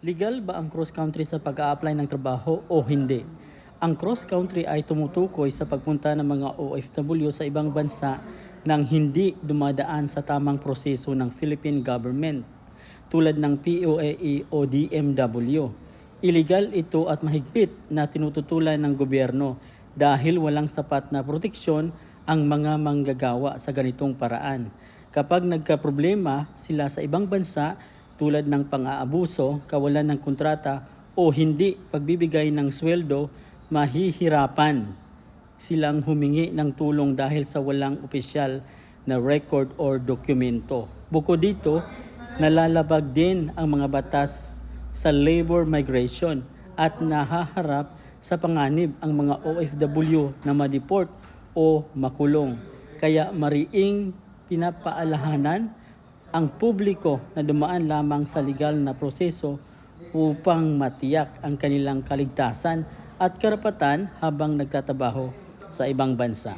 Legal ba ang cross-country sa pag-a-apply ng trabaho o hindi? Ang cross-country ay tumutukoy sa pagpunta ng mga OFW sa ibang bansa nang hindi dumadaan sa tamang proseso ng Philippine government tulad ng POAE o DMW. Illegal ito at mahigpit na tinututulan ng gobyerno dahil walang sapat na proteksyon ang mga manggagawa sa ganitong paraan. Kapag nagkaproblema sila sa ibang bansa tulad ng pang-aabuso, kawalan ng kontrata o hindi pagbibigay ng sweldo, mahihirapan silang humingi ng tulong dahil sa walang opisyal na record or dokumento. Bukod dito, nalalabag din ang mga batas sa labor migration at nahaharap sa panganib ang mga OFW na ma-deport o makulong. Kaya mariing pinapaalahanan ang publiko na dumaan lamang sa legal na proseso upang matiyak ang kanilang kaligtasan at karapatan habang nagtatrabaho sa ibang bansa.